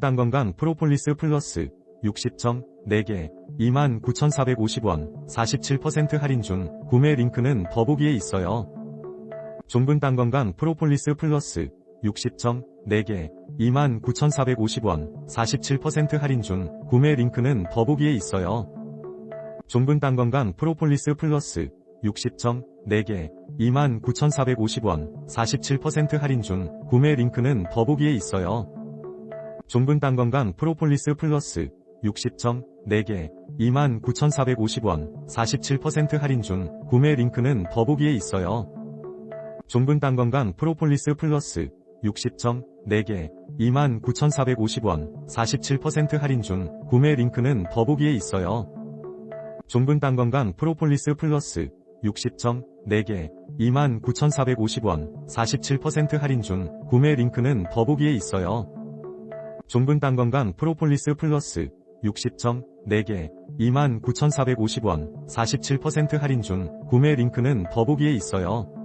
딴 건강 프로폴리스 플러스 60정 4개 29,450원 47% 할인 중 구매 링크는 더보기에 있어요. 딴 건강 프로폴리스 플러스 60정 4개 29,450원 47% 할인 중 구매 링크는 더보기에 있어요. 딴 건강 프로폴리스 플러스 60정 4개 29,450원 47% 할인 중 구매 링크는 더보기에 있어요. 딴 건강 프로폴리스 플러스 60정 4개 29,450원 47% 할인 중 구매 링크는 더보기에 있어요. 딴 건강 프로폴리스 플러스 60정 4개 29,450원 47% 할인 중 구매 링크는 더보기에 있어요. 딴 건강 프로폴리스 플러스 60정 4개 29,450원 47% 할인 중 구매 링크는 더보기에 있어요. 딴 건강 프로폴리스 플러스 60정 4개 29,450원 47% 할인 중 구매 링크는 더보기에 있어요.